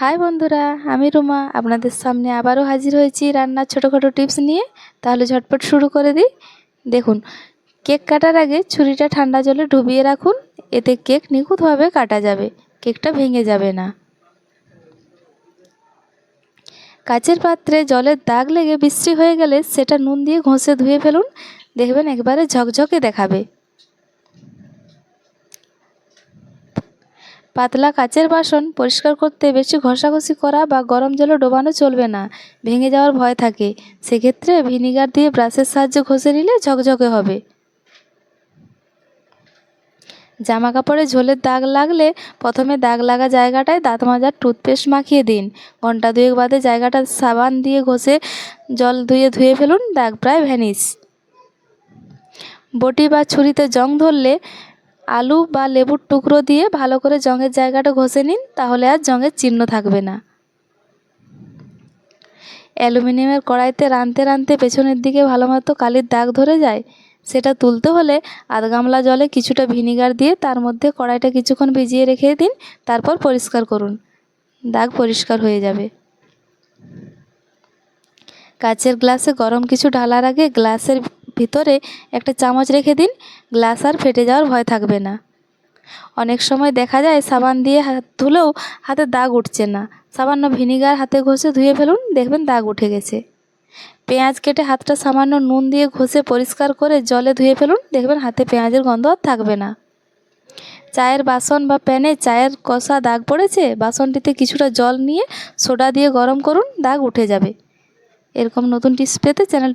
High বন্ধুরা, আমি রুমা। আপনাদের সামনে আবারও হাজির হয়েছি রান্নার ছোটোখাটো টিপস নিয়ে। তাহলে ঝটপট শুরু করে দিই। দেখুন, কেক কাটার আগে ছুরিটা ঠান্ডা জলে ডুবিয়ে রাখুন। এতে কেক নিখুঁতভাবে কাটা যাবে, কেকটা ভেঙে যাবে না। কাচের পাত্রে জলের দাগ লেগে বিশ্রী হয়ে গেলে সেটা নুন দিয়ে ঘষে ধুয়ে ফেলুন। দেখবেন একবারে ঝকঝকে দেখাবে। পাতলা কাচের বাসন পরিষ্কার করতে বেশি ঘষাঘষি করা বা গরম জলে ডোবানো চলবে না। ভেঙে যাওয়ার ভয় থাকে। সেক্ষেত্রে ভিনিগার দিয়ে ব্রাশের সাহায্যে ঘষে নিলে ঝকঝকে হবে। জামা কাপড়ে ঝোলের দাগ লাগলে প্রথমে দাগ লাগা জায়গাটায় দাঁত মাজার টুথপেস্ট মাখিয়ে দিন। ঘণ্টা দুয়েক বাদে জায়গাটা সাবান দিয়ে ঘষে জল ধুয়ে ধুয়ে ফেলুন, দাগ প্রায় ভ্যানিস বটি বা ছুরিতে জং ধরলে আলু বা লেবুর টুকরো দিয়ে ভালো করে জঙের জায়গাটা ঘষে নিন, তাহলে আর জঙের চিহ্ন থাকবে না। অ্যালুমিনিয়ামের কড়াইতে রাঁধতে রাঁধতে পেছনের দিকে ভালো মতো কালির দাগ ধরে যায়, সেটা তুলতে হলে আধ গামলা জলে কিছুটা ভিনিগার দিয়ে তার মধ্যে কড়াইটা কিছুক্ষণ ভিজিয়ে রেখে দিন, তারপর পরিষ্কার করুন। দাগ পরিষ্কার হয়ে যাবে। কাচের গ্লাসে গরম কিছু ঢালার আগে গ্লাসের ভিতরে একটা চামচ রেখে দিন, গ্লাস আর ফেটে যাওয়ার ভয় থাকবে না। অনেক সময় দেখা যায় সাবান দিয়ে হাত ধুলেও হাতে দাগ উঠছে না। সামান্য ভিনিগার হাতে ঘষে ধুয়ে ফেলুন, দেখবেন দাগ উঠে গেছে। পেঁয়াজ কেটে হাতটা সামান্য নুন দিয়ে ঘষে পরিষ্কার করে জলে ধুয়ে ফেলুন, দেখবেন হাতে পেঁয়াজের গন্ধ আর থাকবে না। চায়ের বাসন বা প্যানে চায়ের কষা দাগ পড়েছে, বাসনটিতে কিছুটা জল নিয়ে সোডা দিয়ে গরম করুন, দাগ উঠে যাবে। এরকম নতুন টিপস পেতে চ্যানেলটি